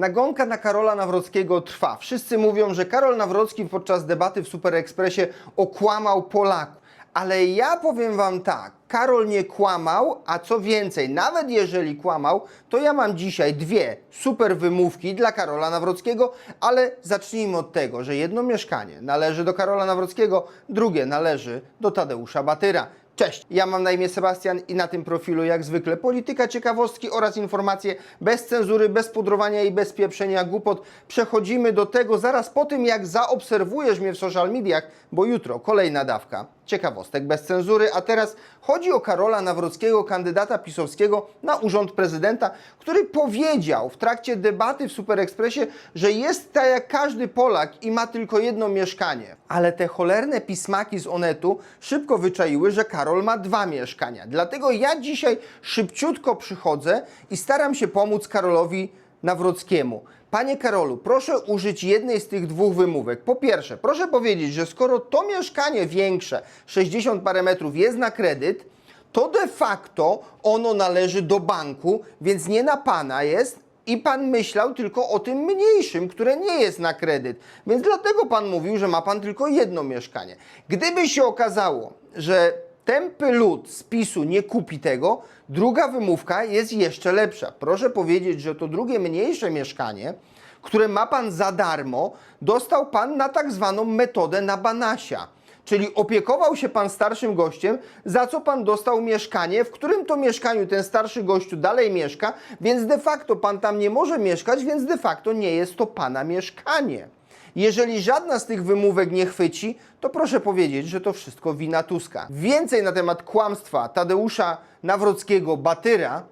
Nagonka na Karola Nawrockiego trwa. Wszyscy mówią, że Karol Nawrocki podczas debaty w Super Expressie okłamał Polaków. Ale ja powiem Wam tak, Karol nie kłamał, a co więcej, nawet jeżeli kłamał, to ja mam dzisiaj dwie super wymówki dla Karola Nawrockiego, ale zacznijmy od tego, że jedno mieszkanie należy do Karola Nawrockiego, drugie należy do Tadeusza Batyra. Cześć, ja mam na imię Sebastian i na tym profilu jak zwykle polityka, ciekawostki oraz informacje bez cenzury, bez pudrowania i bez pieprzenia głupot. Przechodzimy do tego zaraz po tym, jak zaobserwujesz mnie w social mediach, bo jutro kolejna dawka ciekawostek bez cenzury. A teraz chodzi o Karola Nawrockiego, kandydata pisowskiego na urząd prezydenta, który powiedział w trakcie debaty w Super Expressie, że jest tak jak każdy Polak i ma tylko jedno mieszkanie. Ale te cholerne pismaki z Onetu szybko wyczaiły, że Karol ma dwa mieszkania. Dlatego ja dzisiaj szybciutko przychodzę i staram się pomóc Karolowi Nawrockiemu. Panie Karolu, proszę użyć jednej z tych dwóch wymówek. Po pierwsze, proszę powiedzieć, że skoro to mieszkanie większe, 60 parę metrów, jest na kredyt, to de facto ono należy do banku, więc nie na pana jest i pan myślał tylko o tym mniejszym, które nie jest na kredyt. Więc dlatego pan mówił, że ma pan tylko jedno mieszkanie. Gdyby się okazało, że tępy lud z PiSu nie kupi tego, druga wymówka jest jeszcze lepsza. Proszę powiedzieć, że to drugie mniejsze mieszkanie, które ma pan za darmo, dostał pan na tak zwaną metodę na Banasia. Czyli opiekował się pan starszym gościem, za co pan dostał mieszkanie, w którym to mieszkaniu ten starszy gościu dalej mieszka, więc de facto pan tam nie może mieszkać, więc de facto nie jest to pana mieszkanie. Jeżeli żadna z tych wymówek nie chwyci, to proszę powiedzieć, że to wszystko wina Tuska. Więcej na temat kłamstwa Tadeusza Nawrockiego Batyra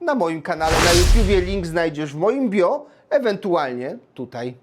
na moim kanale na YouTubie. Link znajdziesz w moim bio, ewentualnie tutaj.